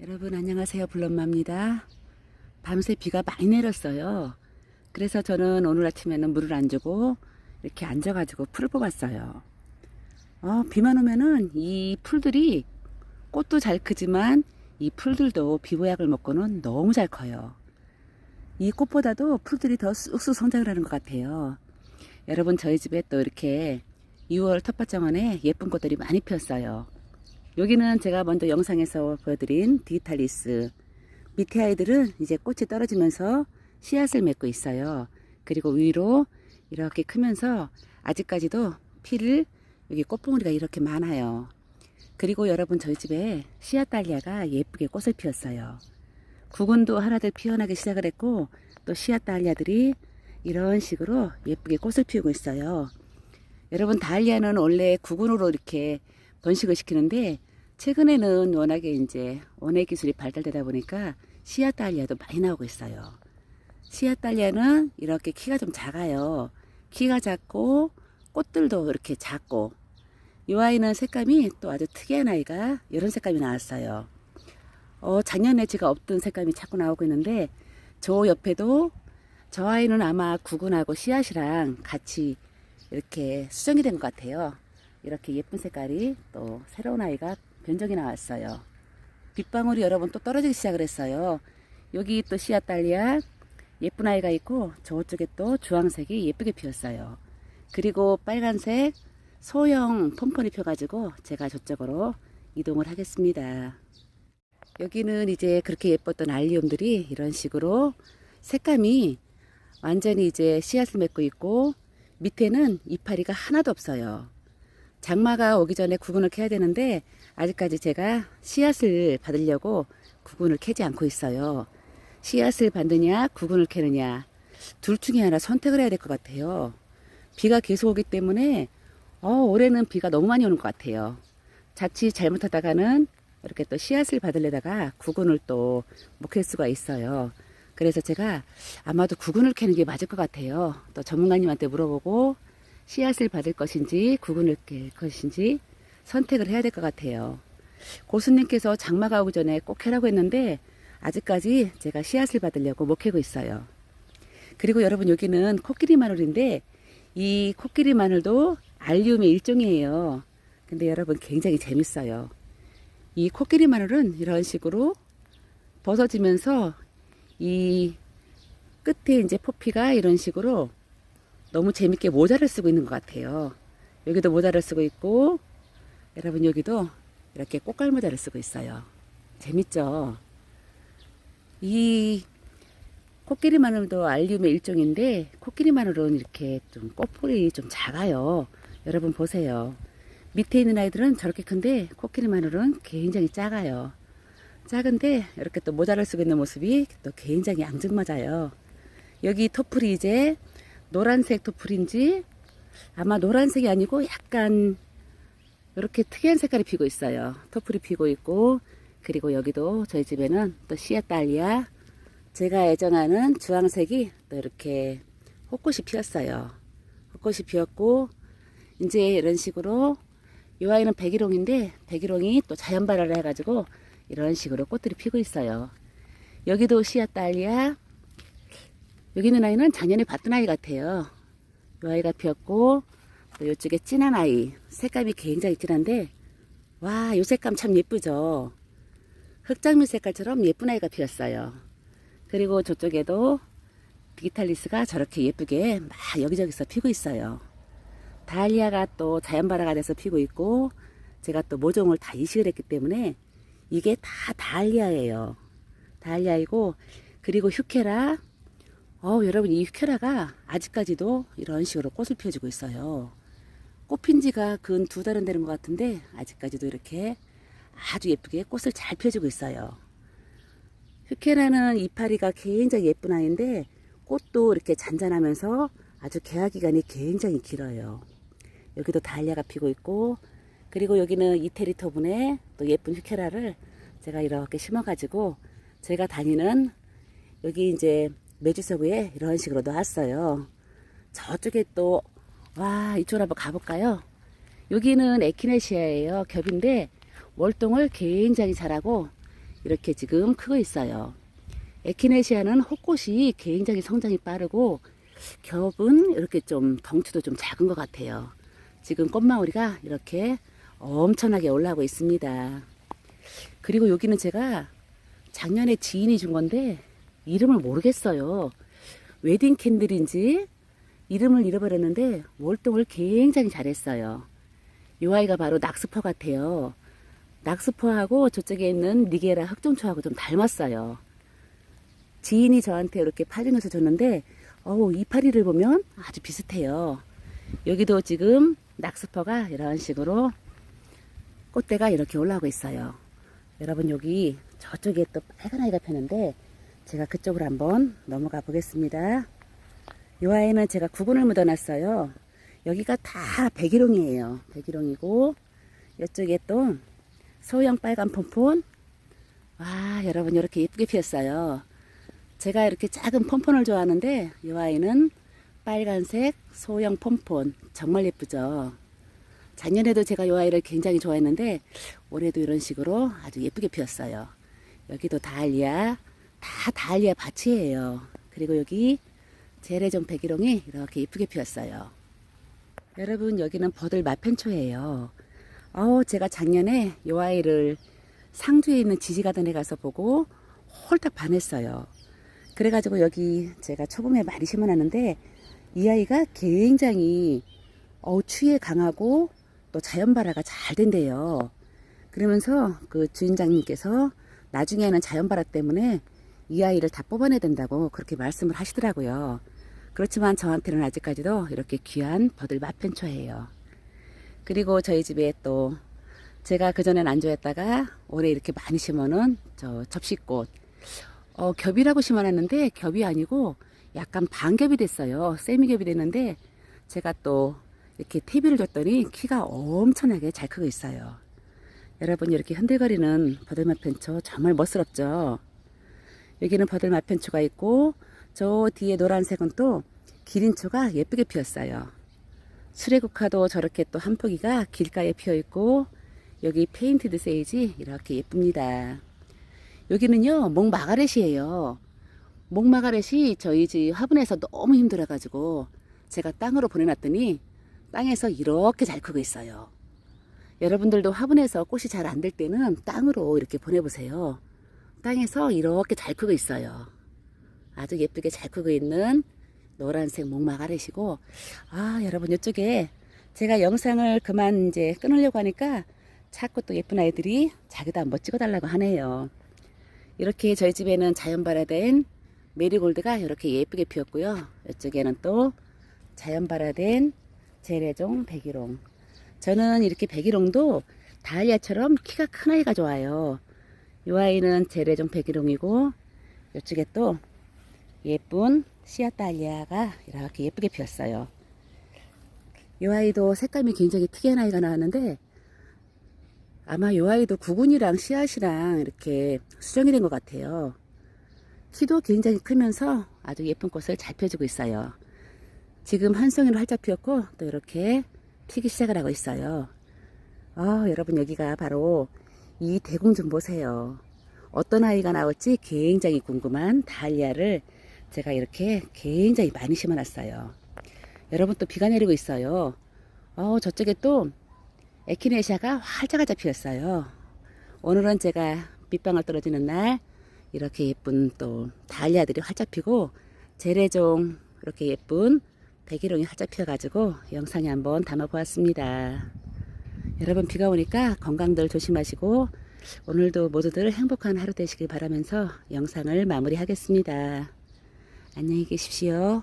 여러분 안녕하세요. 블럼마입니다. 밤새 비가 많이 내렸어요. 그래서 저는 오늘 아침에는 물을 안 주고 이렇게 앉아 가지고 풀을 뽑았어요. 어, 비만 오면은 이 풀들이 꽃도 잘 크지만 이 풀들도 비보약을 먹고는 너무 잘 커요. 이 꽃보다도 풀들이 더 쑥쑥 성장을 하는 것 같아요. 여러분 저희 집에 또 이렇게 2월 텃밭 정원에 예쁜 꽃들이 많이 피었어요 여기는 제가 먼저 영상에서 보여드린 디지탈리스 밑에 아이들은 이제 꽃이 떨어지면서 씨앗을 맺고 있어요. 그리고 위로 이렇게 크면서 아직까지도 피를 여기 꽃봉오리가 이렇게 많아요. 그리고 여러분 저희 집에 씨앗 달리아가 예쁘게 꽃을 피웠어요. 구근도 하나들 피어나기 시작을 했고 또 씨앗 달리아들이 이런 식으로 예쁘게 꽃을 피우고 있어요. 여러분 달리아는 원래 구근으로 이렇게 번식을 시키는데 최근에는 워낙에 이제 원예 기술이 발달되다 보니까 씨앗 달리아도 많이 나오고 있어요. 씨앗 달리아는 이렇게 키가 좀 작아요. 키가 작고 꽃들도 이렇게 작고 이 아이는 색감이 또 아주 특이한 아이가 이런 색감이 나왔어요. 어, 작년에 제가 없던 색감이 자꾸 나오고 있는데 저 옆에도 저 아이는 아마 구근하고 씨앗이랑 같이 이렇게 수정이 된 것 같아요. 이렇게 예쁜 색깔이 또 새로운 아이가 변종이 나왔어요. 빗방울이 여러분 또 떨어지기 시작을 했어요. 여기 또 씨앗 달리아 예쁜 아이가 있고 저쪽에 또 주황색이 예쁘게 피었어요. 그리고 빨간색 소형 폼폰이 펴가지고 제가 저쪽으로 이동을 하겠습니다. 여기는 이제 그렇게 예뻤던 알리움들이 이런 식으로 색감이 완전히 이제 씨앗을 맺고 있고 밑에는 이파리가 하나도 없어요. 장마가 오기 전에 구근을 캐야 되는데 아직까지 제가 씨앗을 받으려고 구근을 캐지 않고 있어요. 씨앗을 받느냐 구근을 캐느냐 둘 중에 하나 선택을 해야 될 것 같아요. 비가 계속 오기 때문에 어, 올해는 비가 너무 많이 오는 것 같아요. 자칫 잘못하다가는 이렇게 또 씨앗을 받으려다가 구근을 또 못 캘 수가 있어요. 그래서 제가 아마도 구근을 캐는 게 맞을 것 같아요. 또 전문가님한테 물어보고 씨앗을 받을 것인지 구근을 캘 것인지 선택을 해야 될 것 같아요. 고수님께서 장마 가 오기 전에 꼭 캐라고 했는데 아직까지 제가 씨앗을 받으려고 못 캐고 있어요. 그리고 여러분 여기는 코끼리 마늘인데 이 코끼리 마늘도 알리움의 일종이에요. 근데 여러분 굉장히 재밌어요. 이 코끼리 마늘은 이런 식으로 벗어지면서 이 끝에 이제 포피가 이런 식으로 너무 재밌게 모자를 쓰고 있는 것 같아요. 여기도 모자를 쓰고 있고 여러분 여기도 이렇게 꽃갈 모자를 쓰고 있어요. 재밌죠? 이 코끼리 마늘도 알리움의 일종인데 코끼리 마늘은 이렇게 좀 꽃볼이 좀 작아요. 여러분 보세요. 밑에 있는 아이들은 저렇게 큰데 코끼리 마늘은 굉장히 작아요. 작은데 이렇게 또 모자를 쓰고 있는 모습이 또 굉장히 앙증맞아요. 여기 토플이 이제 노란색 토플인지 아마 노란색이 아니고 약간 이렇게 특이한 색깔이 피고 있어요. 토플이 피고 있고 그리고 여기도 저희 집에는 또 씨앗 달리아 제가 애정하는 주황색이 또 이렇게 꽃꽃이 피었어요. 꽃꽃이 피었고 이제 이런 식으로 이 아이는 백일홍인데 백일홍이 또 자연 발화를 해가지고 이런 식으로 꽃들이 피고 있어요. 여기도 씨앗 달리아 여기 있는 아이는 작년에 봤던 아이 같아요. 이 아이가 피었고 또 이쪽에 진한 아이 색감이 굉장히 진한데 와 이 색감 참 예쁘죠. 흑장미 색깔처럼 예쁜 아이가 피었어요. 그리고 저쪽에도 디기탈리스가 저렇게 예쁘게 막 여기저기서 피고 있어요. 다리아가 또 자연발화가 돼서 피고 있고 제가 또 모종을 다 이식을 했기 때문에 이게 다 다리아예요. 다리아이고 그리고 휴케라 어 여러분 이 휴케라가 아직까지도 이런 식으로 꽃을 피워주고 있어요. 꽃핀 지가 근 두 달은 되는 것 같은데 아직까지도 이렇게 아주 예쁘게 꽃을 잘 펴주고 있어요. 휴케라는 이파리가 굉장히 예쁜 아이인데 꽃도 이렇게 잔잔하면서 아주 개화 기간이 굉장히 길어요. 여기도 달리아가 피고 있고 그리고 여기는 이태리토분에 또 예쁜 휴케라를 제가 이렇게 심어가지고 제가 다니는 여기 이제 매주서구에 이런 식으로 놨어요. 저쪽에 또 와 이쪽으로 한번 가볼까요? 여기는 에키네시아예요. 겹인데 월동을 굉장히 잘하고 이렇게 지금 크고 있어요. 에키네시아는 호꽃이 굉장히 성장이 빠르고 겹은 이렇게 좀 덩치도 좀 작은 것 같아요. 지금 꽃마무리가 이렇게 엄청나게 올라오고 있습니다. 그리고 여기는 제가 작년에 지인이 준 건데 이름을 모르겠어요. 웨딩 캔들인지 이름을 잃어버렸는데 월동을 굉장히 잘했어요. 이 아이가 바로 낙스퍼 같아요. 낙스퍼하고 저쪽에 있는 니게라 흑종초하고 좀 닮았어요. 지인이 저한테 이렇게 파종해서 줬는데 어우 이파리를 보면 아주 비슷해요. 여기도 지금 낙스퍼가 이런 식으로 꽃대가 이렇게 올라오고 있어요. 여러분 여기 저쪽에 또 빨간 아이가 폈는데 제가 그쪽으로 한번 넘어가 보겠습니다. 이 아이는 제가 구근을 묻어놨어요. 여기가 다 백일홍이에요. 백일홍이고 이쪽에 또 소형 빨간 폰폰 와 여러분 이렇게 예쁘게 피었어요. 제가 이렇게 작은 폰폰을 좋아하는데 이 아이는 빨간색 소형 폰폰 정말 예쁘죠. 작년에도 제가 이 아이를 굉장히 좋아했는데 올해도 이런 식으로 아주 예쁘게 피었어요. 여기도 다알리아 다 다알리아 밭이에요. 그리고 여기 재래종 백일홍이 이렇게 예쁘게 피었어요. 여러분 여기는 버들 마펜초예요. 어 제가 작년에 이 아이를 상주에 있는 지지가든에 가서 보고 홀딱 반했어요. 그래가지고 여기 제가 초봄에 많이 심어놨는데 이 아이가 굉장히 어 추위에 강하고 또 자연 발화가 잘 된대요. 그러면서 그 주인장님께서 나중에는 자연 발화 때문에 이 아이를 다 뽑아내야 된다고 그렇게 말씀을 하시더라고요. 그렇지만 저한테는 아직까지도 이렇게 귀한 버들 마펜초예요. 그리고 저희 집에 또 제가 그전엔 안 좋아했다가 올해 이렇게 많이 심어놓은 저 접시꽃 어, 겹이라고 심어놨는데 겹이 아니고 약간 반겹이 됐어요. 세미겹이 됐는데 제가 또 이렇게 TV를 줬더니 키가 엄청나게 잘 크고 있어요. 여러분 이렇게 흔들거리는 버들마펜초 정말 멋스럽죠. 여기는 버들마펜초가 있고 저 뒤에 노란색은 또 기린초가 예쁘게 피었어요. 수레국화도 저렇게 또 한 포기가 길가에 피어 있고 여기 페인티드 세이지 이렇게 예쁩니다. 여기는요 목마가렛이에요. 목마가렛이 저희 집 화분에서 너무 힘들어가지고 제가 땅으로 보내놨더니 땅에서 이렇게 잘 크고 있어요. 여러분들도 화분에서 꽃이 잘 안 될 때는 땅으로 이렇게 보내보세요. 땅에서 이렇게 잘 크고 있어요. 아주 예쁘게 잘 크고 있는 노란색 목마가렛이고 아 여러분 이쪽에 제가 영상을 그만 이제 끊으려고 하니까 자꾸 또 예쁜 아이들이 자기도 한번 찍어달라고 하네요. 이렇게 저희 집에는 자연 발화된 메리골드가 이렇게 예쁘게 피었고요. 이쪽에는 또 자연 발화된 재래종 백일홍. 저는 이렇게 백일홍도 다이아처럼 키가 큰 아이가 좋아요. 이 아이는 재래종 백일홍이고 이쪽에 또 예쁜 씨앗 달리아가 이렇게 예쁘게 피었어요. 이 아이도 색감이 굉장히 특이한 아이가 나왔는데 아마 이 아이도 구근이랑 씨앗이랑 이렇게 수정이 된 것 같아요. 키도 굉장히 크면서 아주 예쁜 꽃을 잘 펴주고 있어요. 지금 한 송이로 활짝 피었고 또 이렇게 피기 시작을 하고 있어요. 아, 여러분 여기가 바로 이 대공 좀 보세요. 어떤 아이가 나올지 굉장히 궁금한 달리아를 제가 이렇게 굉장히 많이 심어놨어요. 여러분 또 비가 내리고 있어요. 어, 저쪽에 또 에키네시아가 활짝활짝 피었어요. 오늘은 제가 밑방울 떨어지는 날 이렇게 예쁜 또 달리아들이 활짝 피고 재래종 이렇게 예쁜 백일홍이 활짝 피어가지고 영상에 한번 담아 보았습니다. 여러분 비가 오니까 건강들 조심하시고 오늘도 모두들 행복한 하루 되시길 바라면서 영상을 마무리하겠습니다. 안녕히 계십시오.